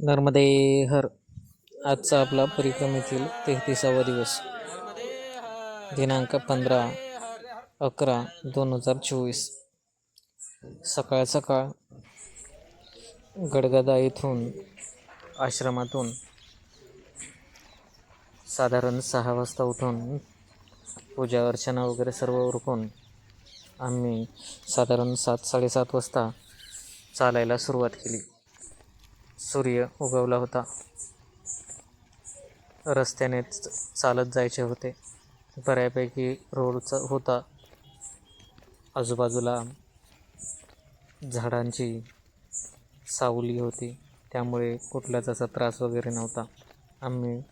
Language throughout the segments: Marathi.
नर्मदे हर आजचा आपला परिक्रमेतील तेहतीसावा दिवस. दिनांक पंधरा अकरा दोन हजार चोवीस. सकाळ सकाळ गडगदा येथून आश्रमातून साधारण सहा वाजता उठून पूजा अर्चना वगैरे सर्व उरकून आम्ही साधारण सात साडेसात वाजता चालायला सुरुवात केली. सूर्य उगवला होता. रस्त्यानेच चालत जायचे होते. बऱ्यापैकी रोडचा होता. आजूबाजूला झाडांची सावली होती. त्यामुळे कुठलाच असा त्रास वगैरे नव्हता. आम्ही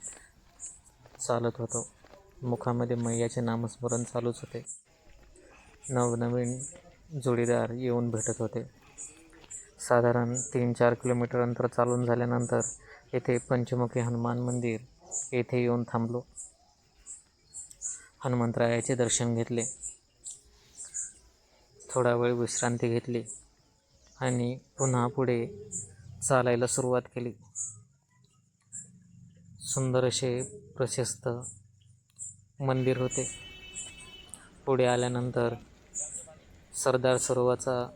चालत होतो. मुखामध्ये मैयाचे नामस्मरण चालूच होते. नवनवीन जोडीदार येऊन भेटत होते. साधारण तीन चार किलोमीटर अंतर चालून झाल्यानंतर येथे पंचमुखी हनुमान मंदिर येथे येऊन थांबलो. हनुमंतरायाचे दर्शन घेतले. थोडा वेळ विश्रांती घेतली आणि पुन्हा पुढे चालायला सुरुवात केली. सुंदर असे प्रशस्त मंदिर होते. पुढे आल्यानंतर सरदार सरोवराचा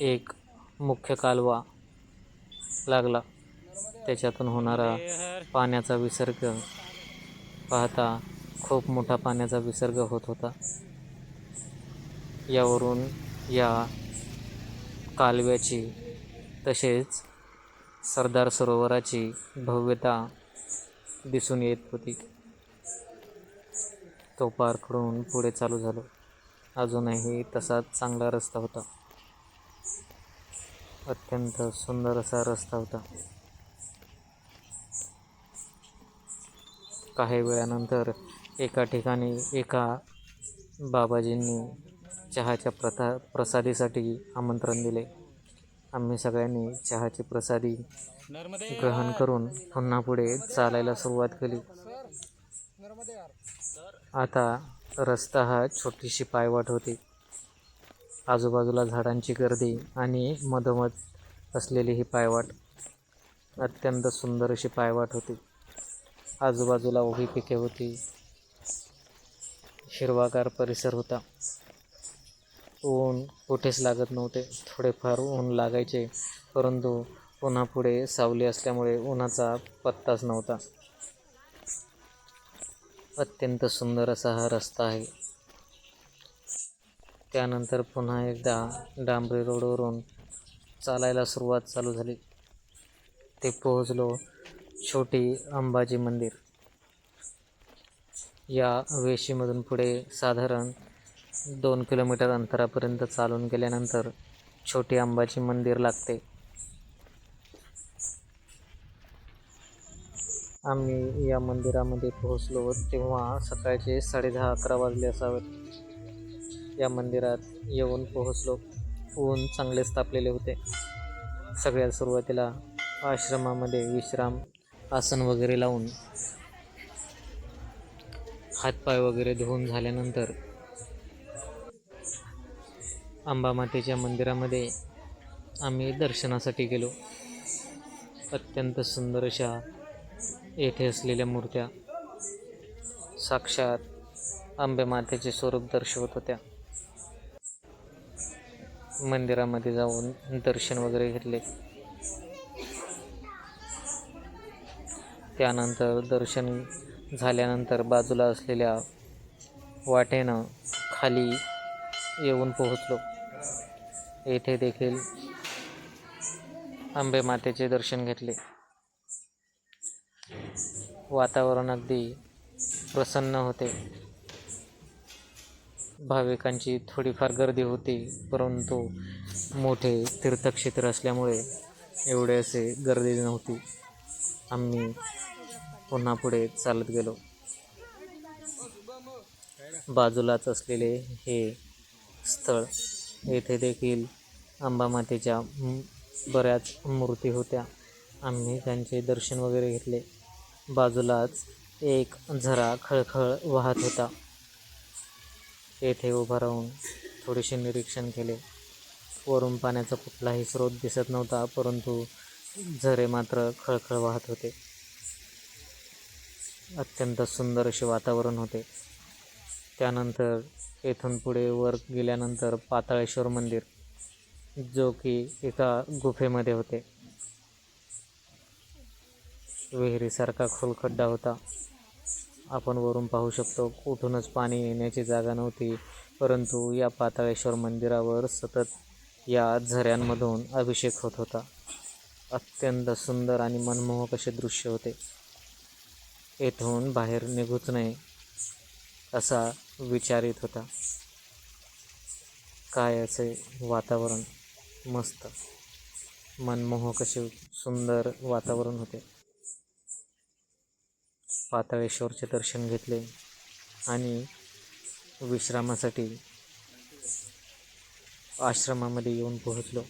एक मुख्य कालवा लागला. त्याच्यातून होणारा पाण्याचा विसर्ग पाहता खूप मोठा पाण्याचा विसर्ग होत होता. यावरून या कालव्याची तसेच सरदार सरोवराची भव्यता दिसून येत होती. तो पार करून पुढे चालू झालो. अजूनही तसाच चांगला रस्ता होता. अत्यंत सुंदर असा रस्ता होता. काही वेळानंतर एका ठिकाणी एका बाबाजींनी चहाच्या प्रथा प्रसादीसाठी आमंत्रण दिले. आम्ही सगळ्यांनी चहाची प्रसादी ग्रहण करून पुन्हा पुढे चालायला सुरुवात केली. आता रस्ता हा छोटीशी पायवाट होती. आजूबाजूला झाडांची गर्दी आणि मधोमध असलेली ही पायवाट. अत्यंत सुंदर अशी पायवाट होती. आजूबाजूला उभी पिके होती. हिरवागार परिसर होता. ऊन कुठेच लागत नव्हते. थोडेफार ऊन लागायचे परंतु पुन्हा पुढे सावली असल्यामुळे उन्हाचा पत्ताच नव्हता. अत्यंत सुंदर असा हा रस्ता आहे. त्यानंतर पुन्हा एकदा डांबरी रोडवरून चालायला सुरुवात चालू झाली. ते पोहोचलो छोटी अंबाजी मंदिर. या वेशीमधून पुढे साधारण दोन किलोमीटर अंतरापर्यंत चालून गेल्यानंतर छोटी अंबाजी मंदिर लागते. आम्ही या मंदिरामध्ये पोहोचलो तेव्हा सकाळचे साडेदहा अकरा वाजले असावेत. या मंदिरात येऊन पोहोचलो. ऊन चांगलेच तापलेले होते. सगळ्यात सुरुवातीला आश्रमामध्ये विश्राम आसन वगैरे लावून हातपाय वगैरे धुवून झाल्यानंतर अंबामातेच्या मंदिरामध्ये आम्ही दर्शनासाठी गेलो. अत्यंत सुंदर अशा येथे असलेल्या मूर्त्या साक्षात आंबेमातेचे स्वरूप दर्शवत होत्या. मंदिरामध्ये जाऊन दर्शन वगैरे घेतले. त्यानंतर दर्शन झाल्यानंतर बाजूला असलेल्या वाटेनं खाली येऊन पोहोचलो. येथे देखील आंबे मातेचे दर्शन घेतले. वातावरण अगदी प्रसन्न होते. भाविकांची थोडीफार गर्दी होती परंतु मोठे तीर्थक्षेत्र असल्यामुळे एवढे असे गर्दी नव्हती. आम्ही पुन्हा पुढे चालत गेलो. बाजूलाच असलेले हे स्थळ येथे देखील अंबामातेच्या बऱ्याच मूर्ती होत्या. आम्ही त्यांचे दर्शन वगैरे घेतले. बाजूलाच एक झरा खळखळ वाहत होता. येथे उभा राहून थोडेसे निरीक्षण केले. वरून पाण्याचा कुठलाही स्रोत दिसत नव्हता परंतु झरे मात्र खळखळ वाहत होते. अत्यंत सुंदर असे वातावरण होते. त्यानंतर येथून पुढे वर गेल्यानंतर पाताळेश्वर मंदिर जो की एका गुफेमध्ये होते. विहिरीसारखा खोल खड्डा होता. आपण वरून पाहू शकतो कुठूनच पाणी येण्याची जागा नव्हती. परंतु या पाताळेश्वर मंदिरावर सतत या झऱ्यांमधून अभिषेक होत होता. अत्यंत सुंदर आणि मनमोहक असे दृश्य होते. येथून बाहेर निघूच नये असा विचार येत होता. काय असे वातावरण? मस्त. मनमोहक असे सुंदर वातावरण होते. पाताळेश्वरचे दर्शन घेतले आणि विश्रामासाठी आश्रमामध्ये येऊन पोहोचलो.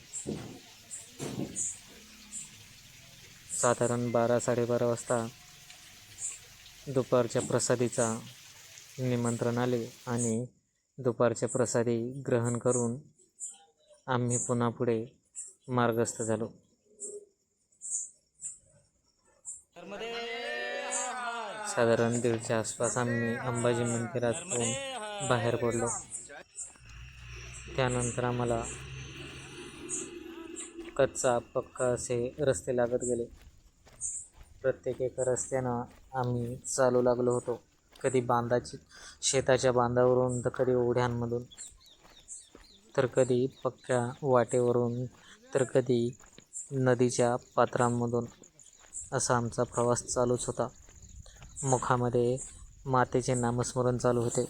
साधारण बारा साडेबारा वाजता दुपारच्या प्रसादीचा निमंत्रण आले आणि दुपारच्या प्रसादी ग्रहण करून आम्ही पुन्हा पुढे मार्गस्थ झालो. साधारण दीडच्या आसपास आम्ही अंबाजी मंदिरातून बाहेर पडलो. त्यानंतर आम्हाला कच्चा पक्का असे रस्ते लागत गेले. प्रत्येक एका रस्त्यानं आम्ही चालू लागलो होतो. कधी बांधाची शेताच्या बांधावरून तर कधी ओढ्यांमधून तर कधी पक्क्या वाटेवरून तर कधी नदीच्या पात्रांमधून असा आमचा प्रवास चालूच होता. मुखामध्ये मातेचे नामस्मरण चालू होते.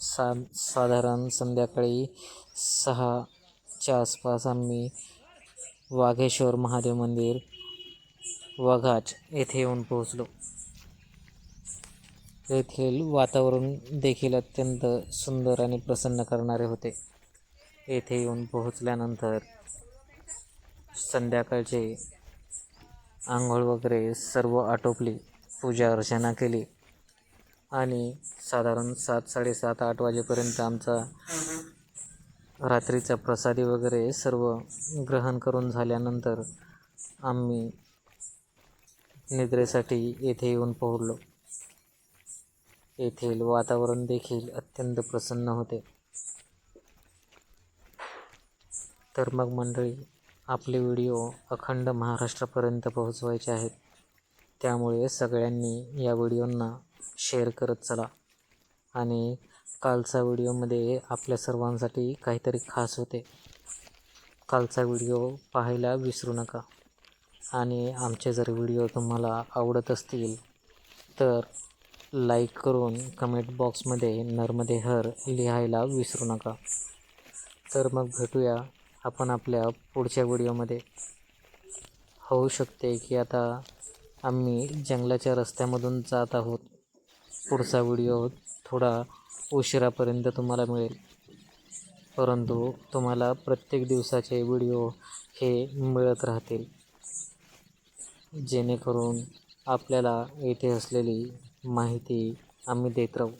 सा साधारण संध्याकाळी सहाच्या आसपास आम्ही वाघेश्वर महादेव मंदिर वाघाच येथे येऊन पोहोचलो. येथील वातावरण देखील अत्यंत सुंदर आणि प्रसन्न करणारे होते. येथे येऊन पोहोचल्यानंतर संध्याकाळचे आंघोळ वगैरे सर्व आटोपली. पूजा अर्चना केली. आणि साधारण सात साडेसात आठ वाजेपर्यंत आमचा रात्रीचा प्रसादी वगैरे सर्व ग्रहण करून झाल्यानंतर आम्ही निद्रेसाठी येथे येऊन पोहोचलो. येथील वातावरण देखील अत्यंत प्रसन्न होते. तर मग मंडळी आपले व्हिडिओ अखंड महाराष्ट्रापर्यंत पोहोचवायचे आहेत. त्यामुळे सगळ्यांनी या व्हिडिओंना शेअर करत चला. आणि कालचा व्हिडिओमध्ये आपल्या सर्वांसाठी काहीतरी खास होते. कालचा व्हिडिओ पाहायला विसरू नका. आणि आमचे जर व्हिडिओ तुम्हाला आवडत असतील तर लाईक करून कमेंट बॉक्समध्ये नर्मदे हर लिहायला विसरू नका. तर मग भेटूया आपण आपल्या पुढच्या व्हिडिओमध्ये. होऊ शकते की आता आम्ही जंगलाच्या रस्त्यामधून जात आहोत. पुढचा व्हिडिओ थोडा उशिरापर्यंत तुम्हाला मिळेल. परंतु तुम्हाला प्रत्येक दिवसाचे व्हिडिओ हे मिळत राहतील. जेणेकरून आपल्याला येथे असलेली माहिती आम्ही देत राहू.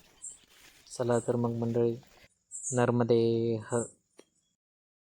चला तर मग मंडळी नर्मदे ह.